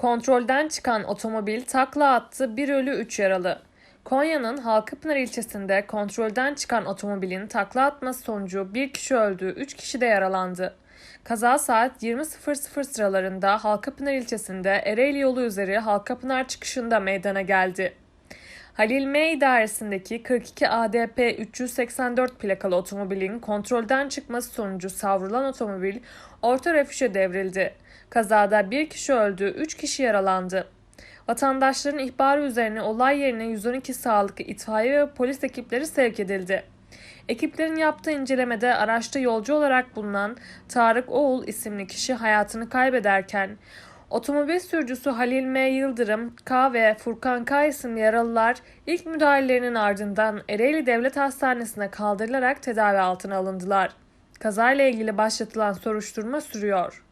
Kontrolden çıkan otomobil takla attı, bir ölü 3 yaralı. Konya'nın Halkapınar ilçesinde kontrolden çıkan otomobilin takla atması sonucu bir kişi öldü, 3 kişi de yaralandı. Kaza saat 20.00 sıralarında Halkapınar ilçesinde Ereğli yolu üzeri Halkapınar çıkışında meydana geldi. Halil M idaresindeki 42 ADP 384 plakalı otomobilin kontrolden çıkması sonucu savrulan otomobil orta refüje devrildi. Kazada bir kişi öldü, 3 kişi yaralandı. Vatandaşların ihbarı üzerine olay yerine 112 sağlık, itfaiye ve polis ekipleri sevk edildi. Ekiplerin yaptığı incelemede araçta yolcu olarak bulunan Tarık Oğul isimli kişi hayatını kaybederken otomobil sürücüsü Halil M. Yıldırım K ve Furkan K isimli yaralılar ilk müdahalelerinin ardından Ereğli Devlet Hastanesi'ne kaldırılarak tedavi altına alındılar. Kazayla ilgili başlatılan soruşturma sürüyor.